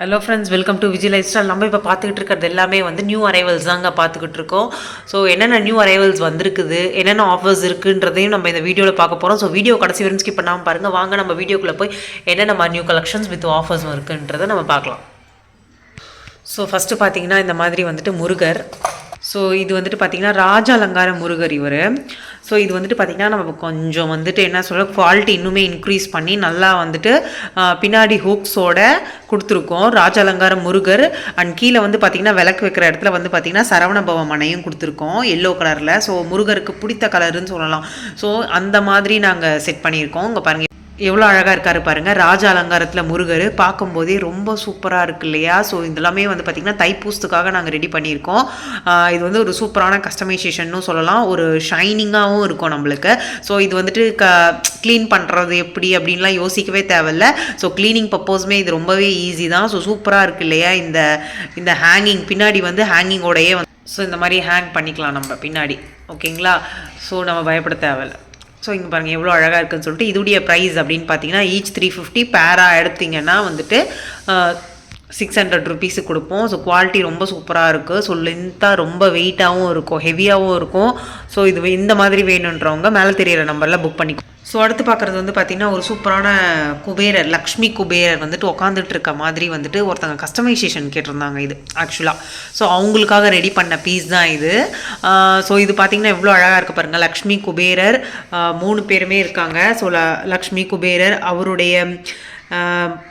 Hello friends welcome to Vijay life style நம்ம இப்போ பார்த்துக்கிட்டு இருக்கிறது எல்லாமே வந்து நியூ அரைவல்ஸ் தாங்க பார்த்துக்கிட்டு இருக்கோம். ஸோ என்னென்ன நியூ அரைவல்ஸ் வந்திருக்குது என்னென்ன ஆஃபர்ஸ் இருக்குன்றதையும் நம்ம இந்த வீடியோவில் பார்க்க போகிறோம் ஸோ வீடியோ கடைசி வரைக்கும் ஸ்கிப் பண்ணாமல் பாருங்கள் வாங்க நம்ம வீடியோக்குள்ளே போய் என்னென்ன மாதிரி நியூ கலெக்ஷன்ஸ் வித் ஆஃபர்ஸும் இருக்குன்றதை நம்ம பார்க்கலாம். ஸோ ஃபஸ்ட்டு பார்த்தீங்கன்னா இந்த மாதிரி வந்துட்டு முருகர் ஸோ இது வந்துட்டு பார்த்தீங்கன்னா ராஜ அலங்கார முருகர் இவர். ஸோ இது வந்துட்டு பார்த்தீங்கன்னா நம்ம கொஞ்சம் வந்துட்டு என்ன சொல்கிற குவாலிட்டி இன்னுமே இன்க்ரீஸ் பண்ணி நல்லா வந்துட்டு பின்னாடி ஹூக்ஸோட கொடுத்துருக்கோம். ராஜ அலங்கார முருகர். அண்ட் கீழே வந்து பார்த்திங்கன்னா விளக்கு வைக்கிற இடத்துல வந்து பார்த்திங்கன்னா சரவணபவ மனையும் கொடுத்துருக்கோம் எல்லோ கலரில் ஸோ முருகருக்கு பிடித்த கலருன்னு சொல்லலாம். ஸோ அந்த மாதிரி நாங்கள் செட் பண்ணியிருக்கோம். இங்கே பாருங்கள் எவ்வளோ அழகாக இருக்காரு பாருங்கள் ராஜ அலங்காரத்தில் முருகர் பார்க்கும்போதே ரொம்ப சூப்பராக இருக்கு இல்லையா? ஸோ இதெல்லாமே வந்து பார்த்திங்கன்னா தைப்பூசத்துக்காக நாங்கள் ரெடி பண்ணியிருக்கோம். இது வந்து ஒரு சூப்பரான கஸ்டமைசேஷன்னு சொல்லலாம். ஒரு ஷைனிங்காகவும் இருக்கும் நம்மளுக்கு. ஸோ இது வந்துட்டு க க்ளீன் பண்ணுறது எப்படி அப்படின்லாம் யோசிக்கவே தேவையில்ல. ஸோ க்ளீனிங் பர்பஸ்மே இது ரொம்பவே ஈஸி தான். ஸோ சூப்பராக இருக்கு இல்லையா? இந்த இந்த ஹேங்கிங் பின்னாடி வந்து ஹேங்கிங்கோடையே வந்து ஸோ இந்த மாதிரி ஹேங் பண்ணிக்கலாம் நம்ம பின்னாடி. ஓகேங்களா ஸோ நம்ம பயப்பட தேவையில்ல. ஸோ இங்கே பாருங்கள் எவ்வளோ அழகாக இருக்குன்னு சொல்லிட்டு இதுடைய ப்ரைஸ் அப்படின்னு பார்த்தீங்கன்னா ஈச் த்ரீ ஃபிஃப்டி பேரா எடுத்தீங்கன்னா வந்துட்டு சிக்ஸ் ஹண்ட்ரட் ருபீஸுக்கு கொடுப்போம். ஸோ குவாலிட்டி ரொம்ப சூப்பராக இருக்குது ஸோ லென்த்தாக ரொம்ப வெயிட்டாகவும் இருக்கும். ஹெவியாகவும் இருக்கும். ஸோ இது வே- இந்த மாதிரி வேணுன்றவங்க மேலே தெரியிற நம்பரில் புக் பண்ணிக்கோ. ஸோ அடுத்து பார்க்குறது வந்து பார்த்திங்கன்னா ஒரு சூப்பரான குபேரர் லக்ஷ்மி குபேரர் வந்துட்டு உட்காந்துட்டு இருக்க மாதிரி வந்துட்டு ஒருத்தங்க கஸ்டமைசேஷன் கேட்டிருந்தாங்க இது ஆக்சுவலாக ஸோ அவங்களுக்காக ரெடி பண்ண பீஸ் தான் இது. ஸோ இது பார்த்திங்கன்னா எவ்வளோ அழகாக இருக்க பாருங்கள் லக்ஷ்மி குபேரர் மூணு பேருமே இருக்காங்க. ஸோ ல லக்ஷ்மி குபேரர் அவருடைய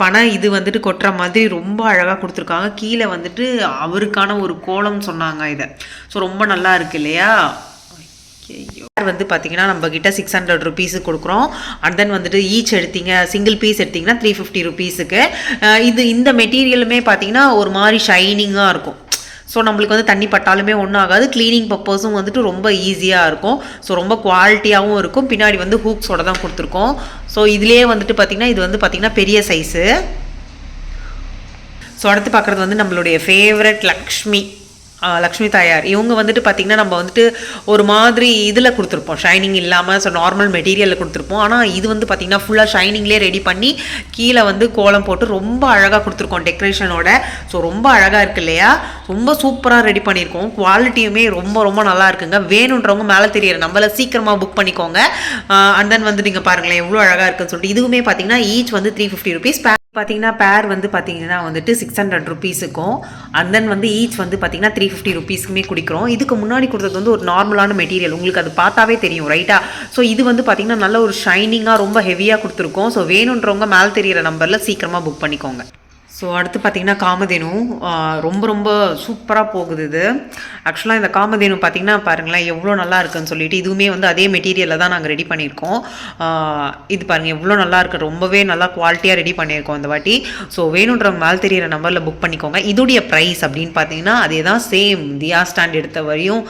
பணம் இது வந்துட்டு கொட்டுற மாதிரி ரொம்ப அழகாக கொடுத்துருக்காங்க. கீழே வந்துட்டு அவருக்கான ஒரு கோலம் சொன்னாங்க இதை. ஸோ ரொம்ப நல்லா இருக்கு இல்லையா? யார் வந்து பார்த்தீங்கன்னா நம்ம கிட்ட சிக்ஸ் ஹண்ட்ரட் ருபீஸு கொடுக்குறோம். அண்ட் தென் வந்துட்டு ஈச் எடுத்தீங்க. சிங்கிள் பீஸ் எடுத்தீங்கன்னா த்ரீ ஃபிஃப்டி ருபீஸுக்கு இது இந்த மெட்டீரியலுமே பார்த்தீங்கன்னா ஒரு மாதிரி ஷைனிங்காக இருக்கும். ஸோ நம்மளுக்கு வந்து தண்ணி பட்டாலுமே ஒன்றும் ஆகாது க்ளீனிங் பர்பஸும் வந்துட்டு ரொம்ப ஈஸியாக இருக்கும். ஸோ ரொம்ப குவாலிட்டியாகவும் இருக்கும். பின்னாடி வந்து ஹூக்ஸோட தான் கொடுத்துருக்கோம். ஸோ இதுலேயே வந்துட்டு பார்த்திங்கன்னா இது வந்து பார்த்திங்கன்னா பெரிய சைஸு ஸோ அடுத்து பார்க்குறது வந்து நம்மளுடைய ஃபேவரட் லக்ஷ்மி லக்ஷ்மி தாயார். இவங்க வந்துட்டு பார்த்திங்கன்னா நம்ம வந்துட்டு ஒரு மாதிரி இதில் கொடுத்துருப்போம். ஷைனிங் இல்லாமல் ஸோ நார்மல் மெட்டீரியலில் கொடுத்துருப்போம். ஆனால் இது வந்து பார்த்திங்கன்னா ஃபுல்லாக ஷைனிங்லேயே ரெடி பண்ணி கீழே வந்து கோலம் போட்டு ரொம்ப அழகாக கொடுத்துருக்கோம் டெக்கரேஷனோட ஸோ ரொம்ப அழகாக இருக்கு இல்லையா? ரொம்ப சூப்பராக ரெடி பண்ணியிருக்கோம். குவாலிட்டியுமே ரொம்ப ரொம்ப நல்லா இருக்குங்க. வேணுன்றவங்க மேலே தெரியற நம்மள சீக்கிரமாக புக் பண்ணிக்கோங்க. அண்ட் தென் வந்து நீங்கள் பாருங்களேன் எவ்வளோ அழகாக இருக்குன்னு சொல்லிட்டு. இதுவுமே பார்த்தீங்கன்னா ஈச் வந்து த்ரீ ஃபிஃப்டி ருபீஸ் பார்த்தீங்கன்னா பேர் வந்து பார்த்தீங்கன்னா வந்துட்டு சிக்ஸ் ஹண்ட்ரட் ருபீஸுக்கும் அண்ட் தென் வந்து ஈச் வந்து பார்த்தீங்கன்னா த்ரீ ஃபிஃப்டி ருபீஸ்க்குமே குடிக்கிறோம். இதுக்கு முன்னாடி கொடுத்தது வந்து ஒரு நார்மலான மெட்டீரியல் உங்களுக்கு அது பார்த்தாவே தெரியும் ரைட்டா ஸோ இது வந்து பார்த்தீங்கன்னா நல்ல ஒரு ஷைனிங்காக ரொம்ப ஹெவியாக கொடுத்துருக்கோம். ஸோ வேணுன்றவங்க மேலே தெரியிற நம்பரில் சீக்கிரமாக புக் பண்ணிக்கோங்க. ஸோ அடுத்து பார்த்தீங்கன்னா காமதேனு. ரொம்ப ரொம்ப சூப்பராக போகுது இது. ஆக்சுவலாக இந்த காமதேனு பார்த்திங்கன்னா பாருங்களேன் எவ்வளோ நல்லா இருக்குன்னு சொல்லிட்டு இதுவுமே வந்து அதே மெட்டீரியலில் தான் நாங்கள் ரெடி பண்ணியிருக்கோம். இது பாருங்கள் எவ்வளோ நல்லா இருக்கு. ரொம்பவே நல்லா குவாலிட்டியாக ரெடி பண்ணியிருக்கோம் இந்த வாட்டி. ஸோ வேணுன்றவங்க மேல் தெரியிற நம்பரில் புக் பண்ணிக்கோங்க. இதோடைய ப்ரைஸ் அப்படின்னு பார்த்தீங்கன்னா அதே தான் சேம் தியா ஸ்டாண்ட் எடுத்த வரையும்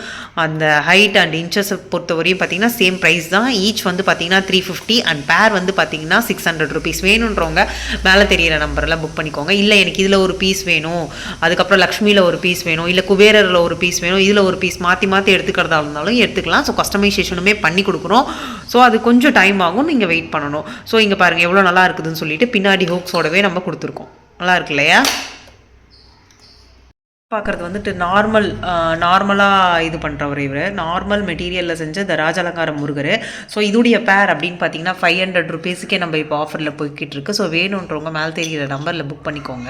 அந்த ஹைட் அண்ட் இன்ச்சஸை பொறுத்த வரையும் பார்த்தீங்கன்னா சேம் ப்ரைஸ் தான். ஈச் வந்து பார்த்தீங்கன்னா த்ரீ ஃபிஃப்டி அண்ட் பேர் வந்து பார்த்தீங்கன்னா சிக்ஸ் ஹண்ட்ரட் ருபீஸ் வேணுன்றவங்க மேலே தெரியிற நம்பரில் புக் பண்ணிக்கோங்க. இல்லை எனக்கு இதில் ஒரு பீஸ் வேணும். அதுக்கப்புறம் லக்ஷ்மியில் ஒரு பீஸ் வேணும். இல்லை குபேரரில் ஒரு பீஸ் வேணும். இதில் ஒரு பீஸ் மாற்றி மாற்றி எடுத்துக்கிறதா இருந்தாலும் எடுத்துக்கலாம். ஸோ கஸ்டமைசேஷனுமே பண்ணி கொடுக்குறோம். ஸோ அது கொஞ்சம் டைம் ஆகும். நீங்கள் வெயிட் பண்ணணும். ஸோ இங்கே பாருங்கள் எவ்வளோ நல்லா இருக்குதுன்னு சொல்லிட்டு பின்னாடி ஹோக்ஸோடவே நம்ம கொடுத்துருக்கோம். நல்லா இருக்கு இல்லையா? பார்க்குறது வந்துட்டு நார்மல் நார்மலாக இது பண்ணுறவர் இவர். நார்மல் மெட்டீரியலில் செஞ்ச இந்த ராஜாலங்கார முருகர். ஸோ இதுடைய பேர் அப்படின்னு பார்த்தீங்கன்னா ஃபைவ் ஹண்ட்ரட் ருபீஸுக்கே நம்ம இப்போ ஆஃபரில் போய்கிட்டு இருக்கு. ஸோ வேணுன்றவங்க மேலே தெரிகிற நம்பரில் புக் பண்ணிக்கோங்க.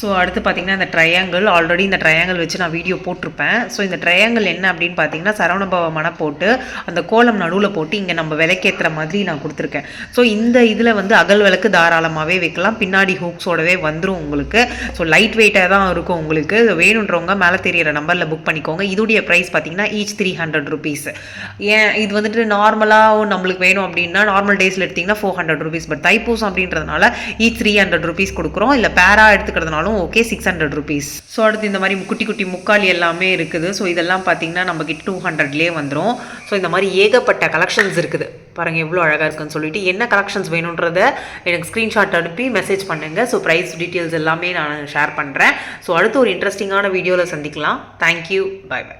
ஸோ அடுத்து பார்த்தீங்கன்னா இந்த ட்ரையாங்கிள் ஆல்ரெடி இந்த ட்ரையாங்கிள் வச்சு நான் வீடியோ போட்டிருப்பேன். ஸோ இந்த ட்ரையாங்கிள் என்ன அப்படின்னு பார்த்தீங்கன்னா சரவணபவ மனை போட்டு அந்த கோலம் நடுவில் போட்டு இங்கே நம்ம விளக்கேற்றுற மாதிரி நான் கொடுத்துருக்கேன். ஸோ இந்த இதில் வந்து அகல் விளக்கு தாராளமாகவே வைக்கலாம். பின்னாடி ஹூக்ஸோடவே வந்துடும் உங்களுக்கு. ஸோ லைட் வெயிட்டாக தான் இருக்கும் உங்களுக்கு. வேணுன்றவங்க மேலே தெரியிற நம்பரில் புக் பண்ணிக்கோங்க. இதுடைய ப்ரைஸ் பார்த்தீங்கன்னா ஈச் த்ரீ ஹண்ட்ரட் ருபீஸ் ஏன் இது வந்துட்டு நார்மலாக நம்மளுக்கு வேணும் அப்படின்னா நார்மல் டேஸில் எடுத்திங்கன்னா four hundred rupees but Thaipusam அப்படின்றதுனால ஈச் த்ரீ ஹண்ட்ரட் ருபீஸ் கொடுக்குறோம். இல்லை பேரா எடுத்துக்கிறதுனாலும் okay six hundred rupees so அடுத்து இந்த மாதிரி குட்டி குட்டி முக்கால் எல்லாமே இருக்குது. ஸோ இதெல்லாம் பார்த்தீங்கன்னா நம்ம கிட்ட டூ ஹண்ட்ரட்லேயே வந்துடும் ஸோ இந்த மாதிரி ஏகப்பட்ட கலெக்ஷன்ஸ் இருக்குது. பாருங்கள் எவ்வளோ அழகாக இருக்குன்னு சொல்லிட்டு என்ன கலெக்ஷன்ஸ் வேணுன்றத எனக்கு ஸ்க்ரீன்ஷாட் அனுப்பி மெசேஜ் பண்ணுங்கள் ஸோ ப்ரைஸ் டீட்டெயில்ஸ் எல்லாமே நான் ஷேர் பண்ணுறேன் ஸோ அடுத்து ஒரு இன்ட்ரெஸ்டிங்கான வீடியோவில் சந்திக்கலாம். Thank you bye by